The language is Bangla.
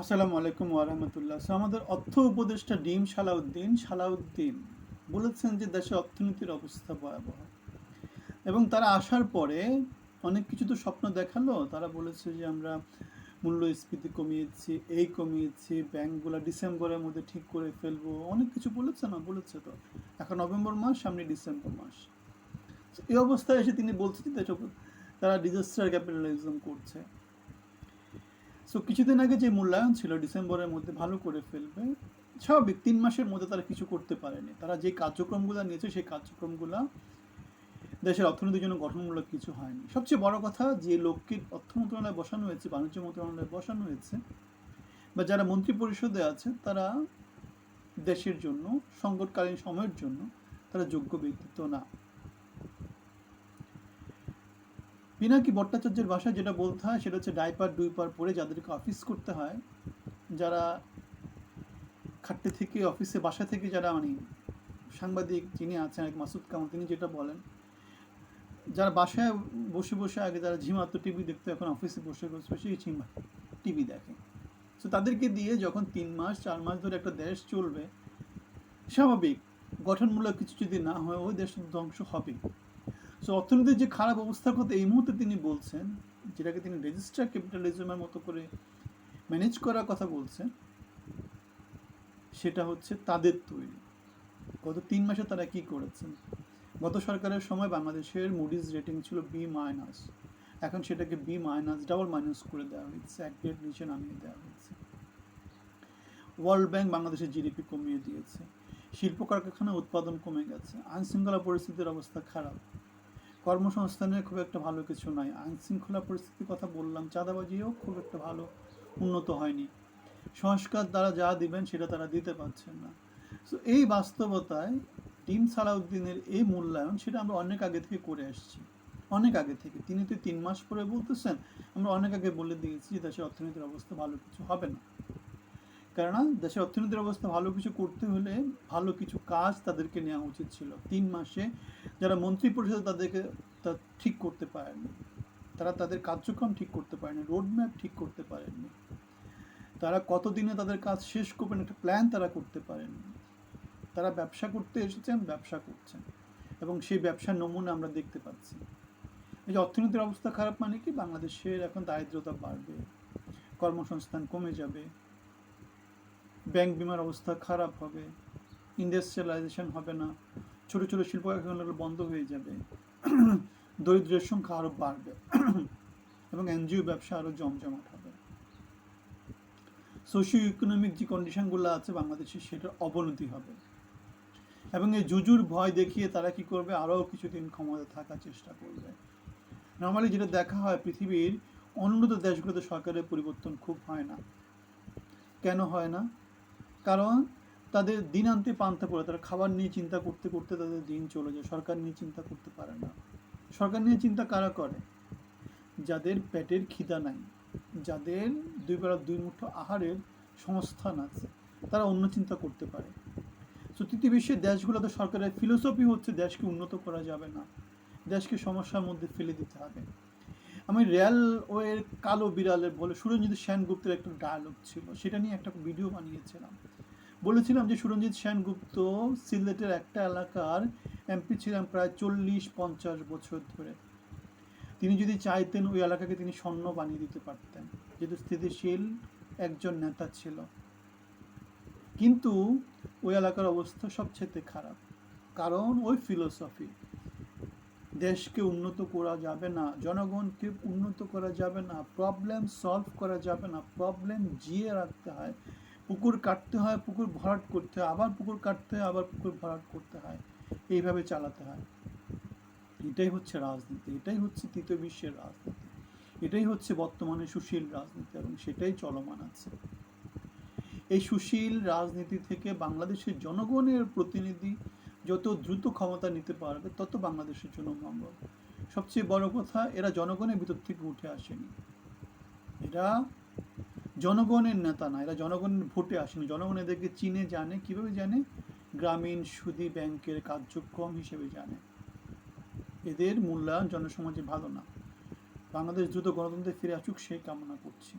আসসালামু আলাইকুম ওয়ারহমতুল্লাহ আমাদের অর্থ উপদেষ্টা ডিম সালাউদ্দিন সালাউদ্দিন বলেছেন যে দেশের অর্থনীতির অবস্থা ভয়াবহ। এবং তারা আসার পরে অনেক কিছু তো স্বপ্ন দেখাল। তারা বলেছে যে আমরা মূল্যস্ফীতি কমিয়েছি, এই কমিয়েছি, ব্যাংকগুলো ডিসেম্বরের মধ্যে ঠিক করে ফেলব। অনেক কিছু বলেছে না? বলেছে তো। এখন নভেম্বর মাস, সামনে ডিসেম্বর মাস। এই অবস্থায় এসে তিনি বলছেন যে তারা ডিজাস্টার ক্যাপিটালিজম করছে। সো কিছুদিন আগে যে মূল্যায়ন ছিল, ডিসেম্বরের মধ্যে ভালো করে ফেলবে, স্বাভাবিক তিন মাসের মধ্যে তারা কিছু করতে পারেনি। তারা যে কার্যক্রমগুলো নিয়েছে, সেই কার্যক্রমগুলো দেশের অর্থনীতির জন্য গঠনমূলক কিছু হয়নি। সবচেয়ে বড় কথা, যে লোককে অর্থ মন্ত্রণালয়ে বসানো হয়েছে, বাণিজ্য মন্ত্রণালয়ে বসানো হয়েছে, বা যারা মন্ত্রী পরিষদে আছে, তারা দেশের জন্য, সংকটকালীন সময়ের জন্য, তারা যোগ্য ব্যক্তিত্ব না। পিনাকি ভট্টাচার্যের ভাষায় যেটা বলতে হয়, সেটা হচ্ছে ডাইপার ডুইপার পরে যাদেরকে অফিস করতে হয়, যারা খাটতে থেকে অফিসে, বাসা থেকে যারা মানে সাংবাদিক, যিনি আছেন এক মাসুদ কামাল, তিনি যেটা বলেন, যারা বাসায় বসে বসে আগে যারা ঝিমাতো টিভি দেখতো, এখন অফিসে বসে বসে বসে ঝিমা টিভি দেখে। তো তাদেরকে দিয়ে যখন তিন মাস, চার মাস ধরে একটা দেশ চলবে, স্বাভাবিক, গঠনমূলক কিছু যদি না হয়, ওই দেশ ধ্বংস হবেই। সো অর্থনীতির যে খারাপ অবস্থার কথা এই মুহূর্তে তিনি বলছেন, যেটাকে তিনি রেজিস্টার ক্যাপিটালিজমের মতো করে ম্যানেজ করার কথা বলছেন, সেটা হচ্ছে তাদের তৈরি। গত তিন মাসে তারা কি করেছেন? গত সরকারের সময় বাংলাদেশের মুডিজ রেটিং ছিল বি মাইনাস এখন সেটাকে বি মাইনাস ডাবল মাইনাস করে দেওয়া হয়েছে, এক গ্রেড নিচে নামিয়ে দেওয়া হয়েছে। ওয়ার্ল্ড ব্যাংক বাংলাদেশের জিডিপি কমিয়ে দিয়েছে। শিল্প কারখানা উৎপাদন কমে গেছে। আইনশৃঙ্খলা পরিস্থিতির অবস্থা খারাপ। কর্মসংস্থানে খুব একটা ভালো কিছু নাই আইনশৃঙ্খলা পরিস্থিতির কথা বললাম, চাঁদাবাজিও খুব একটা ভালো উন্নত হয়নি। সংস্কার দ্বারা যা দিবেন সেটা তারা দিতে পারছেন না। সো এই বাস্তবতায় টিম সালাউদ্দিনের এই মূল্যায়ন সেটা আমরা অনেক আগে থেকে করে আসছি অনেক আগে থেকে। তিনি তো তিন মাস পরে বলতেছেন, আমরা অনেক আগে বলে দিয়েছি যে দেশের অর্থনীতির অবস্থা ভালো কিছু হবে না। কেননা দেশের অর্থনীতির অবস্থা ভালো কিছু করতে হলে ভালো কিছু কাজ তাদেরকে নেওয়া উচিত ছিল। তিন মাসে যারা মন্ত্রী পরিষদ তাদেরকে তা ঠিক করতে পারেনি তারা তাদের কার্যক্রম ঠিক করতে পারেনি রোডম্যাপ ঠিক করতে পারেননি। তারা কতদিনে তাদের কাজ শেষ করবেন একটা প্ল্যান তারা করতে পারেননি। তারা ব্যবসা করতে এসেছেন, ব্যবসা করছেন এবং সেই ব্যবসার নমুনা আমরা দেখতে পাচ্ছি। এই যে অর্থনীতির অবস্থা খারাপ মানে কি? বাংলাদেশের এখন দারিদ্রতা বাড়বে, কর্মসংস্থান কমে যাবে ব্যাংক বিমার অবস্থা খারাপ হবে ইন্ডাস্ট্রিয়ালাইজেশন হবে না, ছোট ছোট শিল্প কারখানাগুলো বন্ধ হয়ে যাবে, দরিদ্রের সংখ্যা আরও বাড়বে, এবং এনজিও ব্যবসা আরও জমজমাট হবে। সোশিও ইকোনমিক যে কন্ডিশনগুলো আছে বাংলাদেশে সেটার অবনতি হবে। এবং এই জুজুর ভয় দেখিয়ে তারা কি করবে? আরও কিছুদিন ক্ষমতা থাকার চেষ্টা করবে। নর্মালি যেটা দেখা হয় পৃথিবীর অনুন্নত দেশগুলোতে সরকারের পরিবর্তন খুব হয় না। কেন হয় না? কারণ তাদের দিন আনতে পান্তা পড়ে তারা খাবার নিয়ে চিন্তা করতে করতে তাদের দিন চলে যায়। সরকার নিয়ে চিন্তা করতে পারে না। সরকার নিয়ে চিন্তা কারা করে? যাদের পেটের খিদা নাই, যাদের দুই বেলা দুই মুঠো আহারের সংস্থান আছে, তারা অন্য চিন্তা করতে পারে। তো তৃতীয় বিশ্বের দেশগুলোতে সরকারের ফিলোসফি হচ্ছে দেশকে উন্নত করা যাবে না। দেশকে সমস্যার মধ্যে ফেলে দিতে হবে। আমি রেল ওয়ের কালো বিড়ালের বলে সুরঞ্জিত সেনগুপ্তের একটা ডায়লগ ছিল, সেটা নিয়ে একটা ভিডিও বানিয়েছিলাম। বলেছিলাম যে সুরঞ্জিত সেনগুপ্ত সিলেটের একটা এলাকার এমপি ছিলেন প্রায় চল্লিশ পঞ্চাশ বছর ধরে। তিনি যদি চাইতেন ওই এলাকাকে তিনি স্বর্ণ বানিয়ে দিতে পারতেন, যেহেতু স্থিতিশীল একজন নেতা ছিল। কিন্তু ওই এলাকার অবস্থা সবচেয়ে খারাপ, কারণ ওই ফিলোসফি, দেশকে উন্নত করা যাবে না, জনগণকে উন্নত করা যাবে না প্রবলেম সলভ করা যাবে না প্রবলেম জিয়ে রাখতে হয় পুকুর কাটতে হয়, পুকুর ভরাট করতে হয়, আবার পুকুর কাটতে হয়, আবার পুকুর ভরাট করতে হয়, এইভাবে চালাতে হয়। এটাই হচ্ছে রাজনীতি, এটাই হচ্ছে তৃতীয় বিশ্বের রাজনীতি, এটাই হচ্ছে বর্তমানে সুশীল রাজনীতি এবং সেটাই চলমান আছে। এই সুশীল রাজনীতি থেকে বাংলাদেশের জনগণের প্রতিনিধি যত দ্রুত ক্ষমতা নিতে পারবে, তত বাংলাদেশের জন্য মঙ্গল সবচেয়ে বড় কথা, এরা জনগণের ভিতর থেকে উঠে আসেনি। এরা জনগণের নেতা না, এরা জনগণের ভোটে আসেনি। জনগণ এদেরকে চিনে, জানে। কীভাবে জানে? গ্রামীণ সুদী ব্যাংকের কার্যক্রম হিসেবে জানে। এদের মূল্যায়ন জনসমাজে ভালো না। বাংলাদেশ দ্রুত গণতন্ত্রে ফিরে আসুক, সেই কামনা করছি।